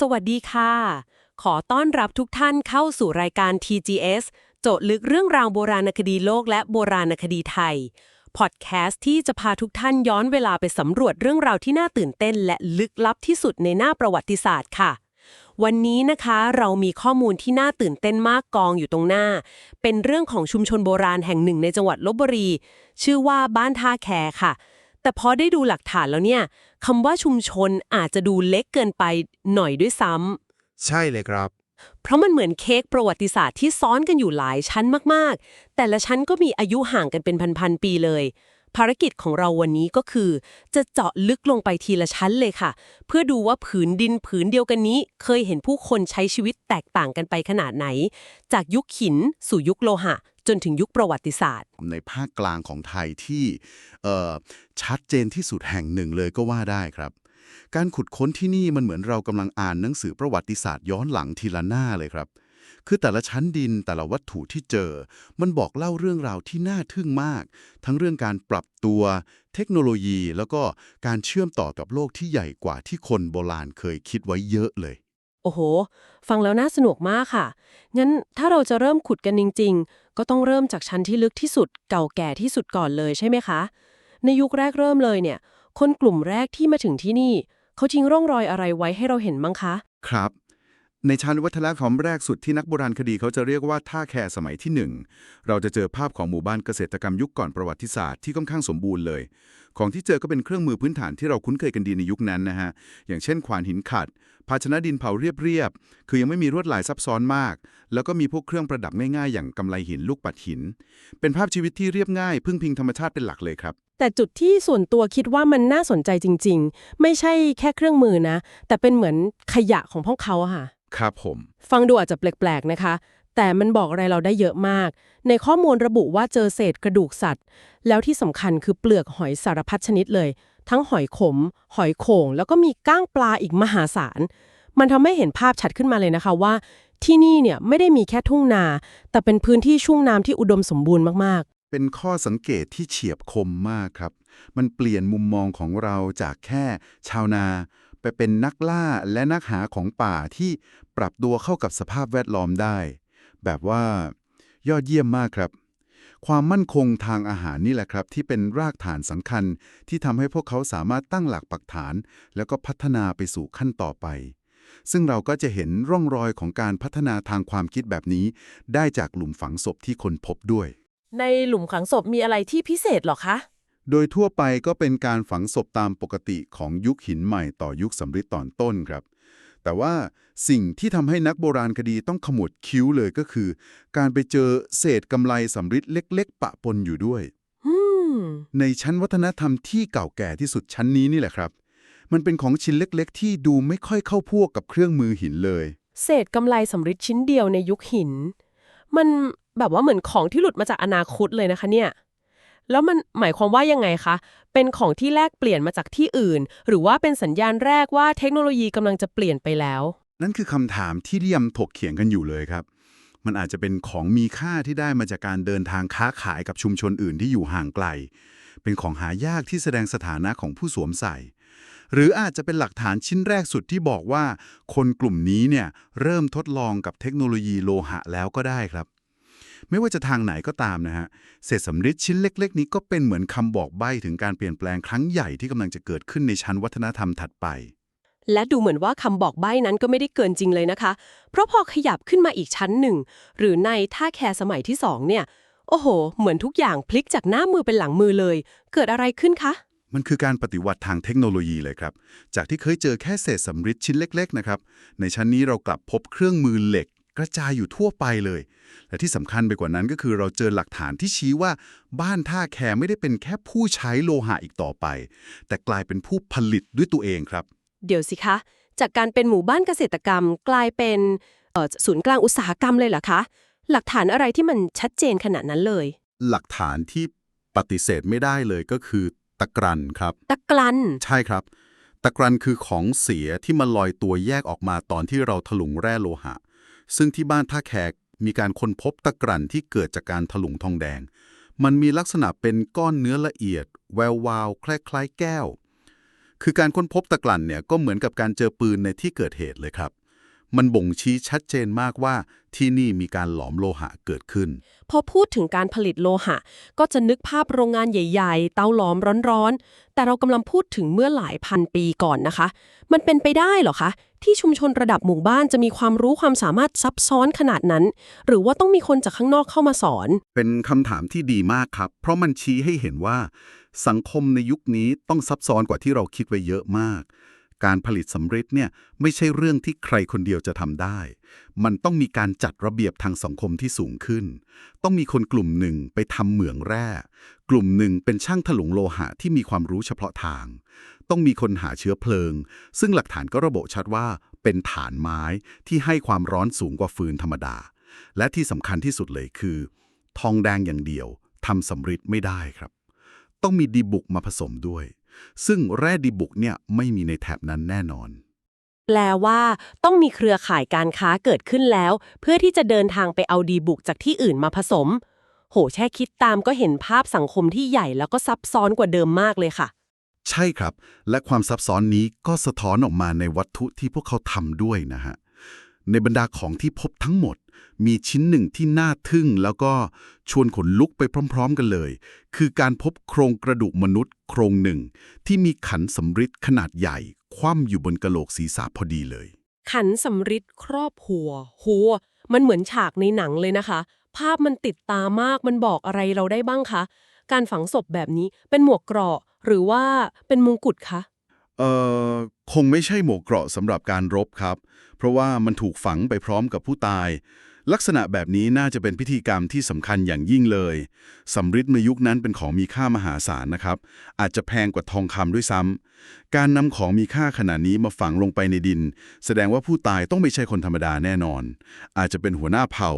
สวัสดีค่ะ ขอต้อนรับทุกท่านเข้าสู่รายการ TGS โจทย์ลึกเรื่องราวโบราณคดีโลกและโบราณคดีไทย พอดแคสต์ที่จะพาทุกท่านย้อนเวลาไปสำรวจเรื่องราวที่น่าตื่นเต้น และลึกลับที่สุดในหน้าประวัติศาสตร์ค่ะ วันนี้นะคะเรามีข้อมูลที่น่าตื่นเต้นมากกองอยู่ตรงหน้า เป็นเรื่องของชุมชนโบราณแห่งหนึ่งในจังหวัดลบบุรี ชื่อว่าบ้านท่าแคค่ะ แต่พอได้ดูหลักฐานแล้วเนี่ยคำว่าชุมชนอาจจะดูเล็กเกินไปหน่อยด้วยซ้ำใช่เลยครับ เพราะมันเหมือนเค้กประวัติศาสตร์ที่ซ้อนกันอยู่หลายชั้นมากๆ แต่ละชั้นก็มีอายุห่างกันเป็นพันๆปีเลย ภารกิจของเราวันนี้ก็คือ จะเจาะลึกลงไปทีละชั้นเลยค่ะ เพื่อดูว่าผืนดินผืนเดียวกันนี้ เคยเห็นผู้คนใช้ชีวิตแตกต่างกันไปขนาดไหน จากยุคหินสู่ยุคโลหะ จนถึงยุคประวัติศาสตร์ ในภาคกลางของไทยที่ชัดเจนที่สุดแห่งหนึ่งเลยก็ว่าได้ครับ การขุดค้นที่นี่มันเหมือนเรากำลังอ่านหนังสือประวัติศาสตร์ย้อนหลังทีละหน้าเลยครับ คือแต่ละชั้นดินแต่ละวัตถุที่เจอ มันบอกเล่าเรื่องราวที่น่าทึ่งมาก ทั้งเรื่องการปรับตัว เทคโนโลยี แล้วก็การเชื่อมต่อกับโลกที่ใหญ่กว่าที่คนโบราณเคยคิดไว้เยอะเลย โอ้โห ฟังแล้วน่าสนุกมากค่ะ งั้นถ้าเราจะเริ่มขุดกันจริง ๆ ก็ต้องเริ่มจากชั้นที่ลึกที่สุด เก่าแก่ที่สุดก่อนเลยใช่ไหมคะ ในยุคแรกเริ่มเลยเนี่ย คนกลุ่มแรกที่มาถึงที่นี่ เขาทิ้งร่องรอยอะไรไว้ให้เราเห็นมั้งคะ ครับ ในชั้นวัฒนธรรมแรกสุดที่นักโบราณคดีเขาจะเรียกว่าท่าแคสมัยที่หนึ่งเราจะเจอภาพของหมู่บ้านเกษตรกรรมยุคก่อนประวัติศาสตร์ที่ค่อนข้างสมบูรณ์เลย ของที่เจอก็เป็นเครื่องมือพื้นฐานที่เราคุ้นเคยกันดีในยุคนั้นนะฮะ อย่างเช่นขวานหินขัด ภาชนะดินเผาเรียบๆ คือยังไม่มีลวดลายซับซ้อนมาก แล้วก็มีพวกเครื่องประดับง่ายๆ อย่างกำไลหินลูกปัดหิน เป็นภาพชีวิตที่เรียบง่ายพึ่งพิงธรรมชาติเป็นหลักเลยครับแต่จุดที่ส่วนตัวคิดว่ามันน่าสนใจจริง ๆ ไม่ใช่แค่เครื่องมือนะ แต่เป็นเหมือนขยะของพวกเขาค่ะ ครับผม ฟังดูอาจจะแปลกๆนะคะ แต่มันบอกอะไรเราได้เยอะมาก ในข้อมูลระบุว่าเจอเศษกระดูกสัตว์ แล้วที่สำคัญคือเปลือกหอยสารพัดชนิดเลย ทั้งหอยขม หอยโข่ง แล้วก็มีก้างปลาอีกมหาศาล มันทำให้เห็นภาพชัดขึ้นมาเลยนะคะว่า ที่นี่เนี่ยไม่ได้มีแค่ทุ่งนา แต่เป็นพื้นที่ชุ่มน้ำที่อุดมสมบูรณ์มากเป็นข้อสังเกตที่เฉียบคมมากครับ มันเปลี่ยนมุมมองของเราจากแค่ชาวนา ไปเป็นนักล่าและนักหาของป่าที่ ปรับตัวเข้ากับสภาพแวดล้อมได้ แบบว่ายอดเยี่ยมมากครับ ความมั่นคงทางอาหารนี่แหละครับ ที่เป็นรากฐานสำคัญที่ทำให้พวกเขาสามารถตั้งหลักปักฐาน แล้วก็พัฒนาไปสู่ขั้นต่อไป ซึ่งเราก็จะเห็นร่องรอยของการพัฒนาทางความคิดแบบนี้ ได้จากหลุมฝังศพที่คนพบด้วยๆในหลุมขังศพมีอะไรที่พิเศษหรอคะ โดยทั่วไปก็เป็นการฝังศพตามปกติของยุคหินใหม่ต่อยุคสำริดตอนต้นครับ แต่ว่าสิ่งที่ทำให้นักโบราณคดีต้องขมวดคิ้วเลยก็คือ การไปเจอเศษกำไลสำริดเล็ก ๆ ปะปนอยู่ด้วยอืมในชั้นวัฒนธรรมที่เก่าแก่ที่สุดชั้นนี้นี่แหละครับ มันเป็นของชิ้นเล็ก ๆ ที่ดูไม่ค่อยเข้าพวกกับเครื่องมือหินเลย เศษกำไลสำริดชิ้นเดียวในยุคหิน มันแบบว่าเหมือนของที่หลุดมาจากอนาคตเลยนะคะเนี่ย แล้วมันหมายความว่ายังไงคะ เป็นของที่แลกเปลี่ยนมาจากที่อื่น หรือว่าเป็นสัญญาณแรกว่าเทคโนโลยีกำลังจะเปลี่ยนไปแล้ว นั่นคือคำถามที่เรียมถกเถียงกันอยู่เลยครับ มันอาจจะเป็นของมีค่าที่ได้มาจากการเดินทางค้าขายกับชุมชนอื่นที่อยู่ห่างไกล เป็นของหายากที่แสดงสถานะของผู้สวมใส่ หรืออาจจะเป็นหลักฐานชิ้นแรกสุดที่บอกว่า คนกลุ่มนี้เนี่ยเริ่มทดลองกับเทคโนโลยีโลหะแล้วก็ได้ครับ ไม่ว่าจะทางไหนก็ตามนะฮะเศษสำริดชิ้นเล็ก ๆ นี้ก็เป็นเหมือนคำบอกใบ้ถึงการเปลี่ยนแปลงครั้งใหญ่ที่กำลังจะเกิดขึ้นในชั้นวัฒนธรรมถัดไป และดูเหมือนว่าคำบอกใบ้นั้นก็ไม่ได้เกินจริงเลยนะคะ เพราะพอขยับขึ้นมาอีกชั้นหนึ่ง หรือในท่าแคร์สมัยที่สองเนี่ย โอ้โห เหมือนทุกอย่างพลิกจากหน้ามือเป็นหลังมือเลย เกิดอะไรขึ้นคะมันคือการปฏิวัติทางเทคโนโลยีเลยครับ จากที่เคยเจอแค่เศษสำริดชิ้นเล็ก ๆ นะครับ ในชั้นนี้เรากลับพบเครื่องมือเหล็ก กระจายอยู่ทั่วไปเลย และที่สำคัญไปกว่านั้นก็คือเราเจอหลักฐานที่ชี้ว่า บ้านท่าแคไม่ได้เป็นแค่ผู้ใช้โลหะอีกต่อไป แต่กลายเป็นผู้ผลิตด้วยตัวเองครับ เดี๋ยวสิคะ จากการเป็นหมู่บ้านเกษตรกรรม กลายเป็นเอ่อศูนย์กลางอุตสาหกรรมเลยเหรอคะ หลักฐานอะไรที่มันชัดเจนขนาดนั้นเลย หลักฐานที่ปฏิเสธไม่ได้เลยก็คือ ตะกรันครับ ตะกลัน ใช่ครับ ตะกรันคือของเสียที่มันลอยตัวแยกออกมาตอนที่เราถลุงแร่โลหะ ซึ่งที่บ้านท่าแขกมีการค้นพบตะกรันที่เกิดจากการถลุงทองแดง มันมีลักษณะเป็นก้อนเนื้อละเอียด แวววาวคล้ายๆแก้ว คือการค้นพบตะกรั่นเนี่ยก็เหมือนกับการเจอปืนในที่เกิดเหตุเลยครับ มันบ่งชี้ชัดเจนมากว่าที่นี่มีการหลอมโลหะเกิดขึ้น พอพูดถึงการผลิตโลหะ ก็จะนึกภาพโรงงานใหญ่ๆ เตาหลอมร้อนๆ แต่เรากำลังพูดถึงเมื่อหลายพันปีก่อนนะคะ มันเป็นไปได้เหรอคะ ที่ชุมชนระดับหมู่บ้านจะมีความรู้ความสามารถซับซ้อนขนาดนั้น หรือว่าต้องมีคนจากข้างนอกเข้ามาสอน เป็นคำถามที่ดีมากครับ เพราะมันชี้ให้เห็นว่า สังคมในยุคนี้ต้องซับซ้อนกว่าที่เราคิดไว้เยอะมาก การผลิตสำเร็จเนี่ยไม่ใช่เรื่องที่ใครคนเดียวจะทำได้ มันต้องมีการจัดระเบียบทางสังคมที่สูงขึ้น ต้องมีคนกลุ่มหนึ่งไปทำเหมืองแร่ กลุ่มหนึ่งเป็นช่างถลุงโลหะที่มีความรู้เฉพาะทาง ต้องมีคนหาเชื้อเพลิง ซึ่งหลักฐานก็ระบุชัดว่าเป็นฐานไม้ที่ให้ความร้อนสูงกว่าฟืนธรรมดา และที่สำคัญที่สุดเลยคือ ทองแดงอย่างเดียวทำสำริดไม่ได้ครับ ต้องมีดีบุกมาผสมด้วย ซึ่งแร่ดีบุกเนี่ยไม่มีในแถบนั้นแน่นอน แปลว่า ต้องมีเครือข่ายการค้าเกิดขึ้นแล้ว เพื่อที่จะเดินทางไปเอาดีบุกจากที่อื่นมาผสม โหแค่คิดตามก็เห็นภาพสังคมที่ใหญ่แล้วก็ซับซ้อนกว่าเดิมมากเลยค่ะ ใช่ครับ และความซับซ้อนนี้ก็สะท้อนออกมาในวัตถุที่พวกเขาทำด้วยนะฮะในบรรดาของที่พบทั้งหมด มีชิ้นหนึ่งที่น่าทึ่งแล้วก็ชวนขนลุกไปพร้อม ๆ กันเลย คือการพบโครงกระดูกมนุษย์ โครงหนึ่ง ที่มีขันสำริดขนาดใหญ่ คว่ำอยู่บนกะโหลกศีรษะพอดีเลย ขันสำริดครอบหัวโหมันเหมือนฉากในหนังเลยนะคะ ภาพมันติดตามากมันบอกอะไรเราได้บ้างคะ การฝังศพแบบนี้เป็นหมวกเกราะหรือว่าเป็นมงกุฎคะเอ่อคงไม่ใช่หมวกเกราะสำหรับการรบครับ เพราะว่ามันถูกฝังไปพร้อมกับผู้ตาย ลักษณะแบบนี้น่าจะเป็นพิธีกรรมที่สำคัญอย่างยิ่งเลยสำริดในยุคนั้นเป็นของมีค่ามหาศาลนะครับ อาจจะแพงกว่าทองคำด้วยซ้ำการนำของมีค่าขนาดนี้มาฝังลงไปในดิน แสดงว่าผู้ตายต้องไม่ใช่คนธรรมดาแน่นอน อาจจะเป็นหัวหน้าเผ่า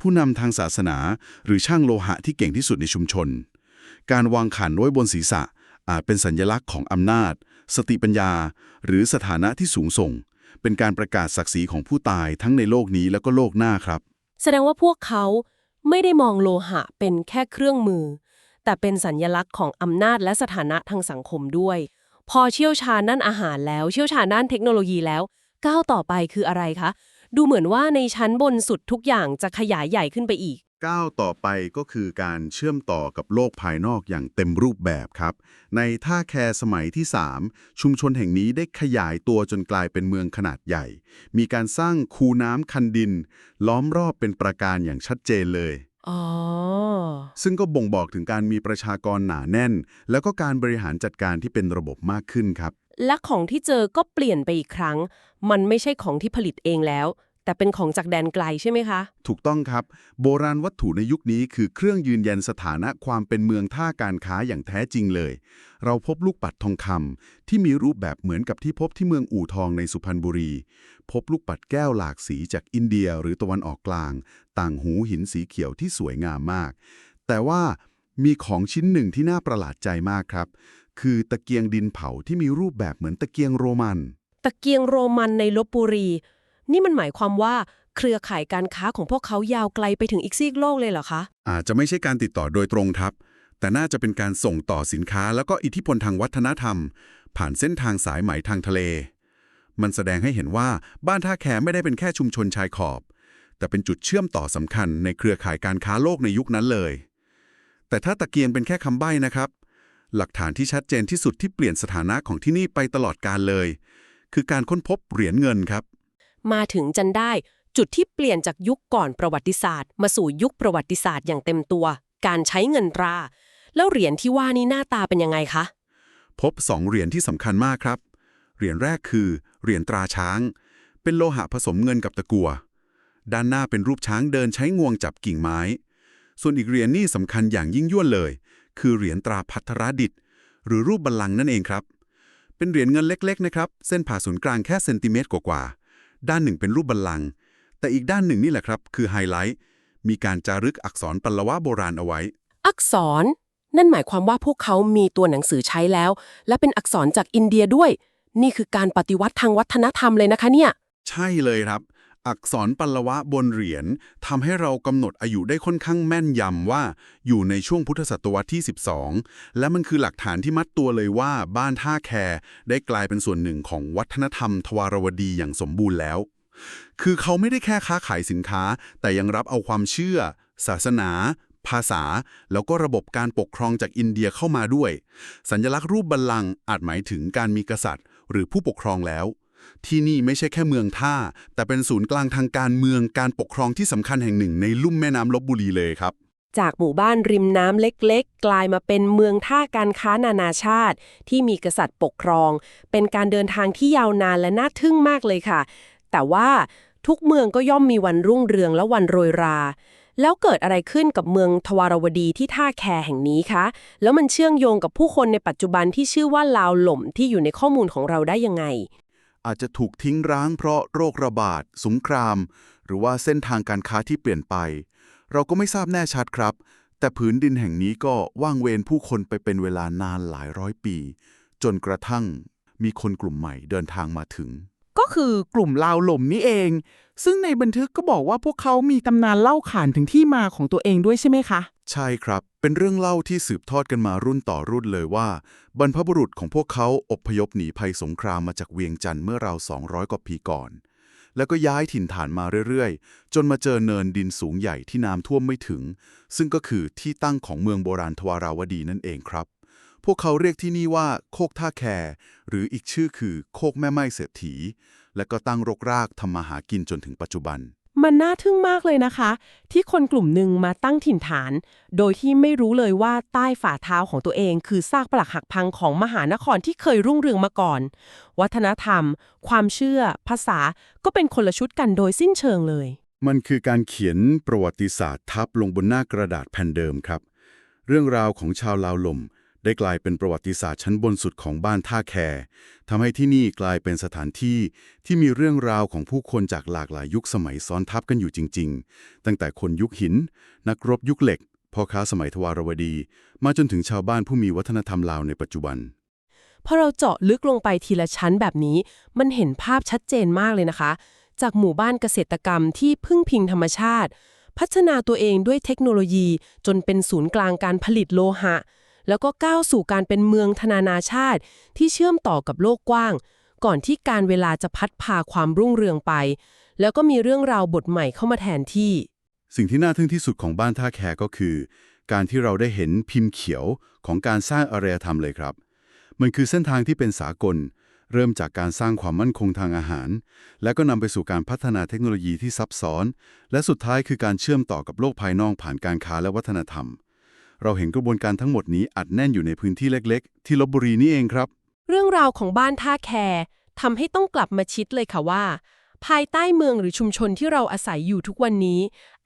ผู้นำทางศาสนา หรือช่างโลหะที่เก่งที่สุดในชุมชน การวางขันไว้บนศีรษะอาจเป็นสัญลักษณ์ของอำนาจ สติปัญญา หรือสถานะที่สูงส่ง เป็นการประกาศศักดิ์ศรีของผู้ตายทั้งในโลกนี้แล้วก็โลกหน้าครับ แสดงว่าพวกเขาไม่ได้มองโลหะเป็นแค่เครื่องมือ แต่เป็นสัญญลักษณ์ของอำนาจและสถานะทางสังคมด้วย พอเชี่ยวชาญด้านอาหารแล้วเชี่ยวชาญด้านเทคโนโลยีแล้ว ก้าวต่อไปคืออะไรคะ ดูเหมือนว่าในชั้นบนสุดทุกอย่างจะขยายใหญ่ขึ้นไปอีก ก้าวต่อไปก็คือการเชื่อมต่อกับโลกภายนอกอย่างเต็มรูปแบบครับ ในท่าแคสมัยที่ 3 ชุมชนแห่งนี้ได้ขยายตัวจนกลายเป็นเมืองขนาดใหญ่ มีการสร้างคูน้ำคันดิน ล้อมรอบเป็นประการอย่างชัดเจนเลยอ๋อซึ่งก็บ่งบอกถึงการมีประชากรหนาแน่น แล้วก็การบริหารจัดการที่เป็นระบบมากขึ้นครับ และของที่เจอก็เปลี่ยนไปอีกครั้ง มันไม่ใช่ของที่ผลิตเองแล้ว แต่เป็นของจากแดนไกลใช่ไหมคะ ถูกต้องครับ โบราณวัตถุในยุคนี้คือเครื่องยืนยันสถานะความเป็นเมืองท่าการค้าอย่างแท้จริงเลย เราพบลูกปัดทองคำที่มีรูปแบบเหมือนกับที่พบที่เมืองอู่ทองในสุพรรณบุรี พบลูกปัดแก้วหลากสีจากอินเดียหรือตะวันออกกลาง ต่างหูหินสีเขียวที่สวยงามมาก แต่ว่ามีของชิ้นหนึ่งที่น่าประหลาดใจมากครับ คือตะเกียงดินเผาที่มีรูปแบบเหมือนตะเกียงโรมันตะเกียงโรมันในลบบุรี นี่มันหมายความว่าเครือข่ายการค้าของพวกเขายาวไกลไปถึงอีกซีกโลกเลยเหรอคะ อาจจะไม่ใช่การติดต่อโดยตรงครับ แต่น่าจะเป็นการส่งต่อสินค้าแล้วก็อิทธิพลทางวัฒนธรรม ผ่านเส้นทางสายไหมทางทะเล มันแสดงให้เห็นว่าบ้านท่าแคไม่ได้เป็นแค่ชุมชนชายขอบ แต่เป็นจุดเชื่อมต่อสำคัญในเครือข่ายการค้าโลกในยุคนั้นเลย แต่ถ้าตะเกียงเป็นแค่คำใบ้นะครับ หลักฐานที่ชัดเจนที่สุดที่เปลี่ยนสถานะของที่นี่ไปตลอดกาลเลย คือการค้นพบเหรียญเงินครับ มาถึงจันได้ จุดที่เปลี่ยนจากยุคก่อนประวัติศาสตร์ มาสู่ยุคประวัติศาสตร์อย่างเต็มตัว การใช้เงินตรา แล้วเหรียญที่ว่านี้หน้าตาเป็นยังไงคะ พบสองเหรียญที่สำคัญมากครับ เหรียญแรกคือ เหรียญตราช้าง เป็นโลหะผสมเงินกับตะกัว ด้านหน้าเป็นรูปช้างเดินใช้งวงจับกิ่งไม้ ส่วนอีกเหรียญนี่สำคัญอย่างยิ่งยวดเลย คือเหรียญตราพัทรดิต หรือรูปบัลลังก์นั่นเองครับ เป็นเหรียญเงินเล็ก ๆ นะครับ เส้นผ่าศูนย์กลางแค่เซนติเมตรกว่าๆ ด้านหนึ่งเป็นรูปบัลลังก์แต่อีกด้านหนึ่งนี่แหละครับ คือไฮไลท์มีการจารึกอักษรปลวะโบราณเอาไว้ อักษร นั่นหมายความว่าพวกเขามีตัวหนังสือใช้แล้ว และเป็นอักษรจากอินเดียด้วย นี่คือการปฏิวัติทางวัฒนธรรมเลยนะคะเนี่ย ใช่เลยครับ อักษรปัลวะบนเหรียญทำให้เรากำหนดอายุได้ค่อนข้างแม่นยำว่า อยู่ในช่วงพุทธศตวรรษที่ 12 และมันคือหลักฐานที่มัดตัวเลยว่าบ้านท่าแคได้กลายเป็นส่วนหนึ่งของวัฒนธรรมทวารวดีอย่างสมบูรณ์แล้ว คือเขาไม่ได้แค่ค้าขายสินค้า แต่ยังรับเอาความเชื่อ ศาสนาภาษา แล้วก็ระบบการปกครองจากอินเดียเข้ามาด้วย สัญลักษณ์รูปบัลลังก์อาจหมายถึงการมีกษัตริย์ หรือผู้ปกครองแล้ว ที่นี่ไม่ใช่แค่เมืองท่า แต่เป็นศูนย์กลางทางการเมืองการปกครองที่สำคัญแห่งหนึ่งในลุ่มแม่น้ำลบบุรีเลยครับ จากหมู่บ้านริมน้ำเล็กๆ กลายมาเป็นเมืองท่าการค้านานาชาติ ที่มีกษัตริย์ปกครอง เป็นการเดินทางที่ยาวนานและน่าทึ่งมากเลยค่ะ แต่ว่าทุกเมืองก็ย่อมมีวันรุ่งเรืองและวันโรยรา แล้วเกิดอะไรขึ้นกับเมืองทวารวดีที่ท่าแคแห่งนี้คะ แล้วมันเชื่องโยงกับผู้คนในปัจจุบันที่ชื่อว่าลาวหล่มที่อยู่ในข้อมูลของเราได้ยังไง อาจจะถูกทิ้งร้างเพราะโรคระบาด สงคราม หรือว่าเส้นทางการค้าที่เปลี่ยนไป เราก็ไม่ทราบแน่ชัดครับ แต่ผืนดินแห่งนี้ก็ว่างเวรผู้คนไปเป็นเวลานานหลายร้อยปี จนกระทั่งมีคนกลุ่มใหม่เดินทางมาถึง ก็คือกลุ่มลาวหล่มนี่เอง ซึ่งในบันทึกก็บอกว่าพวกเขามีตำนานเล่าขานถึงที่มาของตัวเองด้วยใช่ไหมคะ ใช่ครับ เป็นเรื่องเล่าที่สืบทอดกันมารุ่นต่อรุ่นเลยว่า บรรพบุรุษของพวกเขาอบพยพหนีภัยสงครามมาจากเวียงจันทร์เมื่อราว 200 กว่าปีก่อน แล้วก็ย้ายถิ่นฐานมาเรื่อยๆ จนมาเจอเนินดินสูงใหญ่ที่น้ำท่วมไม่ถึง ซึ่งก็คือที่ตั้งของเมืองโบราณทวาราวดีนั่นเองครับ พวกเขาเรียกที่นี่ว่า โคกท่าแค หรืออีกชื่อคือ โคกแม่ไม้เศรษฐี และก็ตั้งรกรากทำมาหากินจนถึงปัจจุบัน มันน่าทึ่งมากเลยนะคะ ที่คนกลุ่มหนึ่งมาตั้งถิ่นฐาน โดยที่ไม่รู้เลยว่าใต้ฝ่าเท้าของตัวเอง คือซากปรักหักพังของมหานครที่เคยรุ่งเรืองมาก่อน วัฒนธรรม ความเชื่อ ภาษาก็เป็นคนละชุดกันโดยสิ้นเชิงเลย มันคือการเขียนประวัติศาสตร์ทับลงบนหน้ากระดาษแผ่นเดิมครับ เรื่องราวของชาวลาวลม ได้กลายเป็นประวัติศาสตร์ชั้นบนสุดของบ้านท่าแคทำให้ที่นี่กลายเป็นสถานที่ที่มีเรื่องราวของผู้คนจากหลากหลายยุคสมัยซ้อนทับกันอยู่จริง ๆ ตั้งแต่คนยุคหิน นักรบยุคเหล็กพ่อค้าสมัยทวารวดี มาจนถึงชาวบ้านผู้มีวัฒนธรรมลาวในปัจจุบันพอเราเจาะลึกลงไปทีละชั้นแบบนี้ มันเห็นภาพชัดเจนมากเลยนะคะ จากหมู่บ้านเกษตรกรรมที่พึ่งพิงธรรมชาติ พัฒนาตัวเองด้วยเทคโนโลยีจนเป็นศูนย์กลางการผลิตโลหะ แล้วก็ก้าวสู่การเป็นเมืองธนานาชาติ ที่เชื่อมต่อกับโลกกว้าง ก่อนที่การเวลาจะพัดพาความรุ่งเรืองไป แล้วก็มีเรื่องราวบทใหม่เข้ามาแทนที่ สิ่งที่น่าทึ่งที่สุดของบ้านท่าแคก็คือ การที่เราได้เห็นพิมพ์เขียวของการสร้างอารยธรรมเลยครับ มันคือเส้นทางที่เป็นสากล เริ่มจากการสร้างความมั่นคงทางอาหาร และก็นำไปสู่การพัฒนาเทคโนโลยีที่ซับซ้อน และสุดท้ายคือการเชื่อมต่อกับโลกภายนอกผ่านการค้าและวัฒนธรรม เราเห็นกระบวนการทั้งหมดนี้อัดแน่นอยู่ในพื้นที่เล็กๆ ที่ลบบุรีนี่เองครับ เรื่องราวของบ้านท่าแคทำให้ต้องกลับมาชิดเลยค่ะว่า ภายใต้เมืองหรือชุมชนที่เราอาศัยอยู่ทุกวันนี้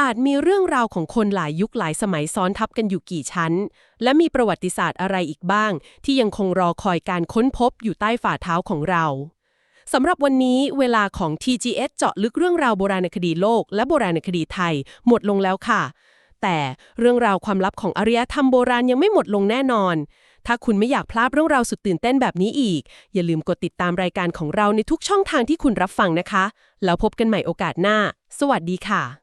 อาจมีเรื่องราวของคนหลายยุคหลายสมัยซ้อนทับกันอยู่กี่ชั้น และมีประวัติศาสตร์อะไรอีกบ้าง ที่ยังคงรอคอยการค้นพบอยู่ใต้ฝ่าเท้าของเราสำหรับวันนี้เวลาของ TGS เจาะลึกเรื่องราวโบราณคดีโลก และโบราณคดีไทย หมดลงแล้วค่ะ แต่เรื่องราวความลับของอารยธรรมโบราณยังไม่หมดลงแน่นอน ถ้าคุณไม่อยากพลาดเรื่องราวสุดตื่นเต้นแบบนี้อีก อย่าลืมกดติดตามรายการของเราในทุกช่องทางที่คุณรับฟังนะคะ แล้วพบกันใหม่โอกาสหน้า สวัสดีค่ะ